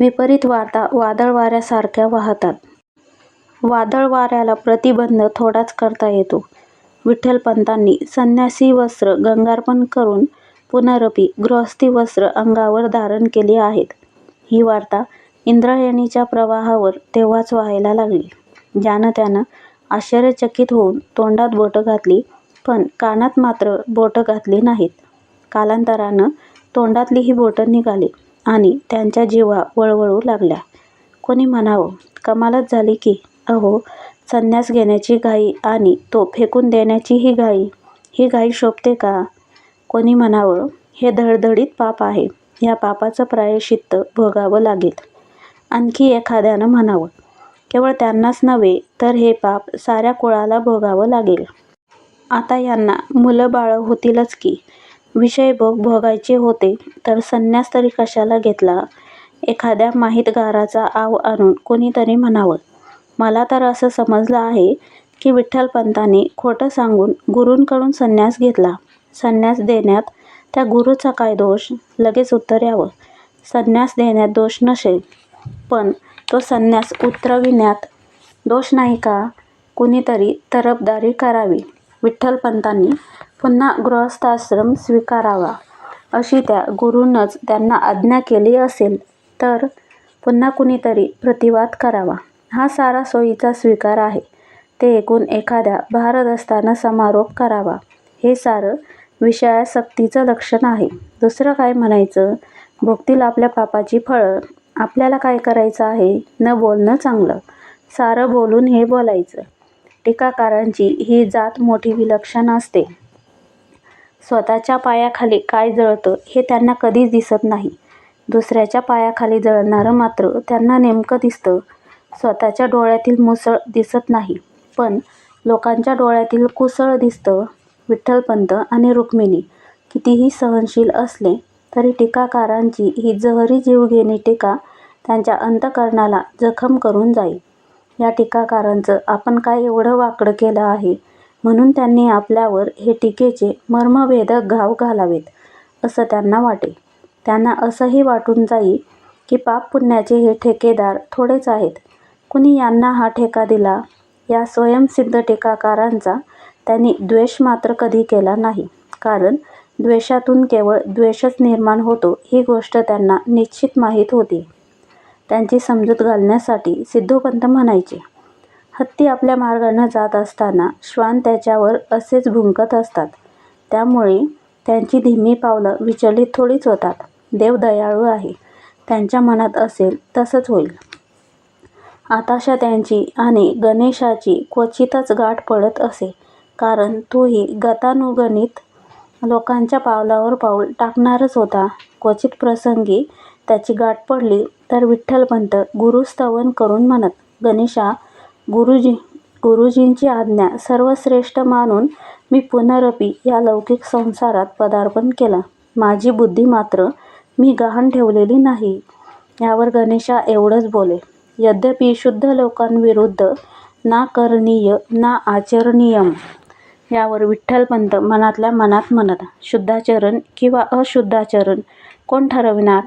विपरीत वार्ता वादळ वाऱ्यासारख्या वाहतात. वादळ वाऱ्याला प्रतिबंध थोडाच करता येतो. विठ्ठलपंतांनी संन्यासी वस्त्र गंगार्पण करून पुनरपी गृहस्थी वस्त्र अंगावर धारण केली आहेत. ही वार्ता इंद्रायणीच्या प्रवाहावर तेव्हाच व्हायला लागली. ज्यानं त्यानं आश्चर्यचकित होऊन तोंडात बोटं घातली पण कानात मात्र बोटं घातली नाहीत. कालांतरानं तोंडातली ही बोटं निघाली. आणि त्यांच्या जीवा वळवळू लागल्या. कोणी म्हणावं कमालच झाली की अहो संन्यास घेण्याची घाई आणि तो फेकून देण्याची ही घाई ही घाई शोभते का? कोणी म्हणावं हे धडधडीत पाप आहे या पापाचं प्रायश्चित्त भोगावं लागेल. आणखी एखाद्यानं म्हणावं केवळ त्यांनाच नव्हे तर हे पाप साऱ्या कुळाला भोगावं लागेल. आता यांना मुलं बाळं होतीलच की विषयभोग भोगायचे होते तर संन्यास तरी कशाला घेतला? एखाद्या माहितगाराचा आव आणून कोणीतरी म्हणावं. मला तर असं समजलं आहे की विठ्ठलपंतांनी खोटं सांगून गुरूंकडून संन्यास घेतला. संन्यास देण्यात त्या गुरूचा काय दोष? लगेच उत्तर यावं. संन्यास देण्यात दोष नसेल पण तो संन्यास उतरविण्यात दोष नाही का? कुणीतरी तरफदारी करावी. विठ्ठलपंतांनी पुन्हा गृहस्थाश्रम स्वीकारावा अशी त्या गुरूनच त्यांना आज्ञा केली असेल तर पुन्हा कुणीतरी प्रतिवाद करावा. हा सारा सोयीचा स्वीकार आहे. ते ऐकून एखाद्या भारदस्तानं समारोप करावा. हे सारं विषयासक्तीचं लक्षण आहे. दुसरं काय म्हणायचं? भोगतील आपल्या पापाची फळं. आपल्याला काय करायचं आहे? न बोलणं चांगलं. सारं बोलून हे बोलायचं. टीकाकारांची ही जात मोठी विलक्षण असते. स्वतःच्या पायाखाली काय जळतं हे त्यांना कधीच दिसत नाही. दुसऱ्याच्या पायाखाली जळणारं मात्र त्यांना नेमकं दिसतं. स्वतःच्या डोळ्यातील मुसळ दिसत नाही पण लोकांच्या डोळ्यातील कुसळ दिसतं. विठ्ठलपंत आणि रुक्मिणी कितीही सहनशील असले तरी टीकाकारांची ही जहरी जीवघेणी टीका त्यांच्या अंतःकरणाला जखम करून जाईल. या टीकाकारांचं आपण काय एवढं वाकडं केलं आहे? म्हणून त्यांनी आपल्यावर हे टीकेचे मर्मभेदक घाव घालावेत असं त्यांना वाटे. त्यांना असंही वाटून जाई की पाप पुण्याचे हे ठेकेदार थोडेच आहेत. कुणी यांना हा ठेका दिला? या स्वयंसिद्ध टीकाकारांचा त्यांनी द्वेष मात्र कधी केला नाही. कारण द्वेषातून केवळ द्वेषच निर्माण होतो ही गोष्ट त्यांना निश्चित माहीत होती. त्यांची समजूत घालण्यासाठी सिद्धोपंत म्हणायचे हत्ती आपल्या मार्गानं जात असताना श्वान त्याच्यावर असेच भुंकत असतात. त्यामुळे त्यांची धीमी पावलं विचलित थोडीच होतात. देव दयाळू आहे. त्यांच्या मनात असेल तसंच होईल. आताशा त्यांची आणि गणेशाची क्वचितच गाठ पडत असे कारण तोही गतानुगणित लोकांच्या पावलावर पाऊल टाकणारच होता. क्वचित प्रसंगी त्याची गाठ पडली तर विठ्ठलपंत गुरुस्तवन करून म्हणत गणेशा गुरुजी गुरुजींची आज्ञा सर्वश्रेष्ठ मानून मी पुनरपी या लौकिक संसारात पदार्पण केलं. माझी बुद्धी मात्र मी गहाण ठेवलेली नाही. यावर गणेशा एवढंच बोले. यद्यपि शुद्ध लोकांविरुद्ध ना करणीय ना आचरणीयम यावर विठ्ठलपंत मनातल्या मनात म्हणत शुद्धाचरण किंवा अशुद्धाचरण कोण ठरविणार?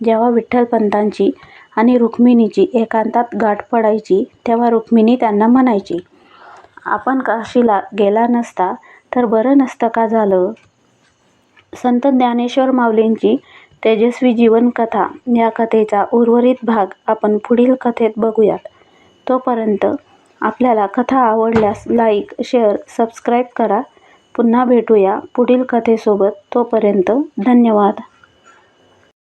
जेव्हा विठ्ठलपंतांची आणि रुक्मिणीची एकांतात गाठ पडायची तेव्हा रुक्मिणी त्यांना म्हणायची आपण काशीला गेला नसता तर बरं नसतं का झालं संत ज्ञानेश्वर माऊलींची तेजस्वी जीवन कथा या कथेचा उर्वरित भाग आपण पुढील कथेत बघूयात. तोपर्यंत आपल्याला कथा आवडल्यास लाईक शेअर सबस्क्राईब करा. पुन्हा भेटूया पुढील कथेसोबत. तोपर्यंत धन्यवाद.